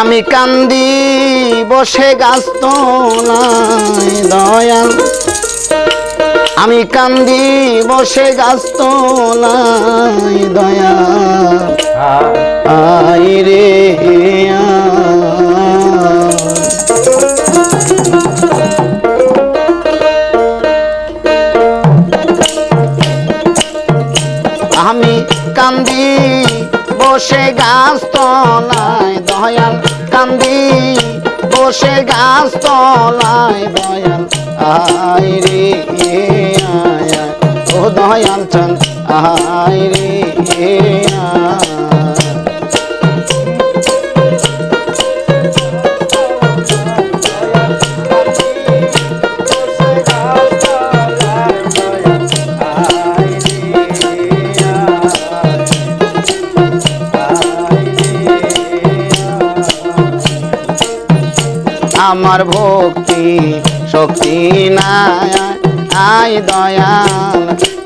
আমি কান্দি বসে গাছ তলায় দয়াল। আমি কান্দি বসে গাছ তলায় দয়াল। আই রে বসে গাছ তলায় দয়াল আয় রে আয়া। ও দয়াল চান আয় রে আয়। আমার ভক্তি, শক্তি নাই আই দয়াল।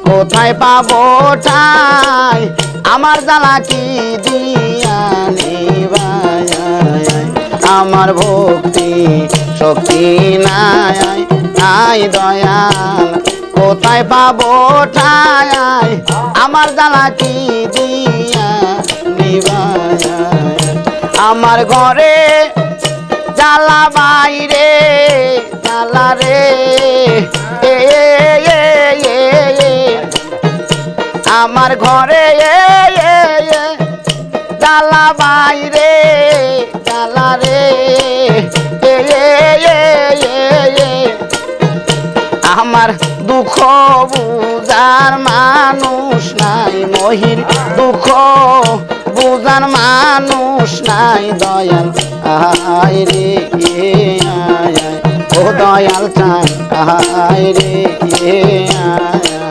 কোথায় পাবো ঠাই? আমার জ্বালা কি দিয়া আমার ভক্তি, শক্তি নাই আই দয়াল। কোথায় পাবো ঠাই? আমার জ্বালা কি দিয়া নিবাই? আমার ঘরে জ্বালা বাইরে জ্বালা রে। আমার ঘরে এ, বাইরে জ্বালা রে। আমার দুঃখ বুঝার মানুষ নাই মহির দুঃখ বুঝার মানুষ নাই দয়াল আহাই রে আয়। ও দয়াল চান আহাই রে আয়।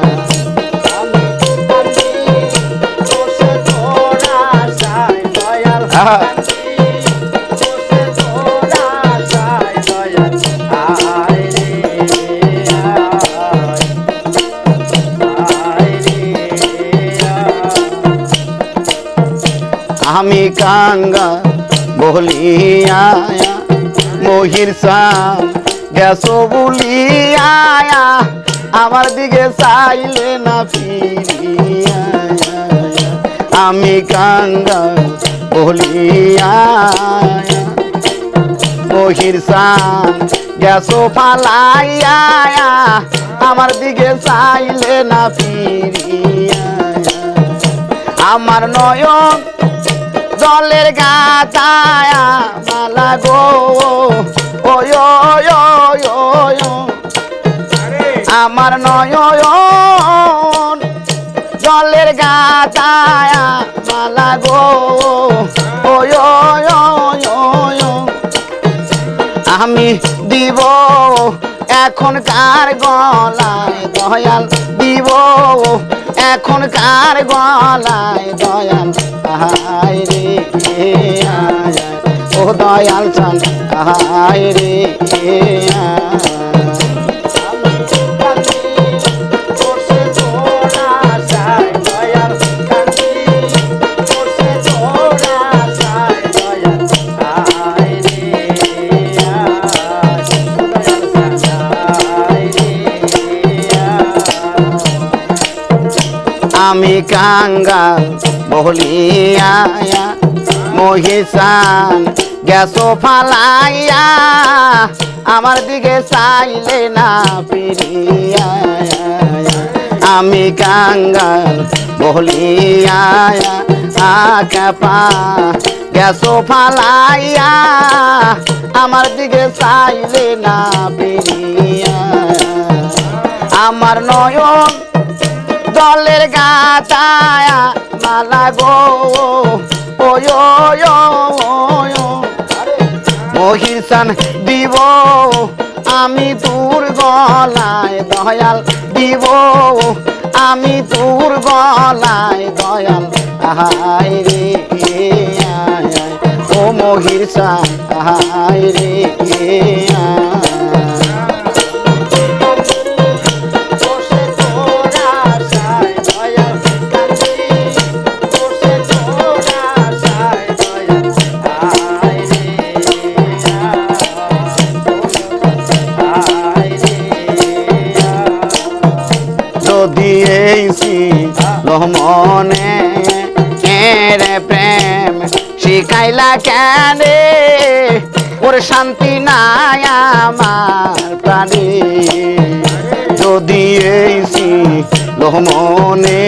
কাঙ্গা বলিয়া মহির সাম গেছো বলিয়া, আমার দিকে চাইলে না ফিরিয়া। আমি কাঙ্গা বলিয়া মহির সান গেছো পালাইয়া, আমার দিকে চাইলে না ফিরিয়া। আমার নয়ন জলের গাছায়া মালা গো ওয়। আমার নয়ন জলের গাছায়া মালা গো। আমি দিব এখন কার গলায় দয়াল দিব এখন কার গলায় দয়াল আহাই রে আয় আয়। ও দয়াল চান আহাই রে আমি কাঙ্গাল বলিয়া মহিষান গেছো ফালাইয়া, আমার দিকে চাইলে না ফিরিয়া। আমি কাঙ্গাল বলিয়া আকাপা গেছো ফালাইয়া, আমার দিকে চাইলে না ফিরিয়া। আমার নয়ন জলের গাছায়া মালা গো। মহিষান দিব, আমি তোর গলায় দয়াল দিব আমি তোর গলায় দয়াল আহাই রে। ও মহিষান আহাই রে আয়। শিখাইলা কেনে? ওর শান্তি নাই আমার প্রাণী। যদি এইছি লোমনে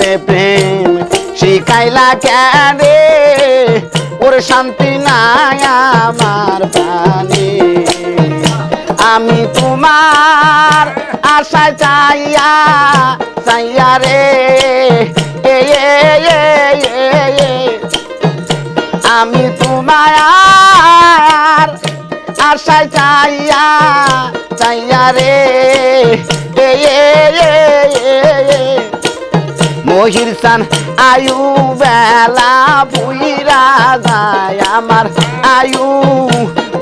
রে প্রেম শিখাইলা কেনে? ওর শান্তি নাই আমার প্রাণী। আমি তোমার আশা চাইয়া চাইয়া রে। এ। আশায় চাইয়া চাইয়া রে। মহির সান আয়ু বেলা বুইরা যায়, আমার আয়ু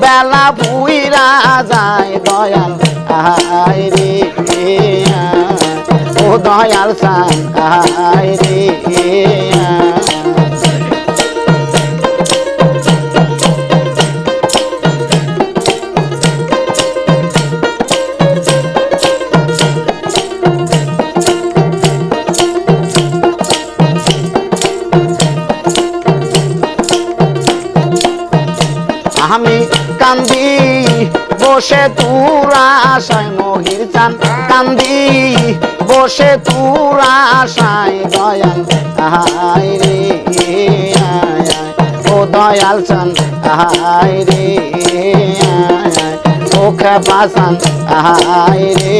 বেলা বুইরা যায় দয়াল আয় রে। ও দয়াল সান আয় রে বসে তুরা সাই মহির চান, কান্দি বসে তুরা সাই দয়াল আহাই রে। ও দয়াল চান আহাই রে। ও খেপা চান আহাই রে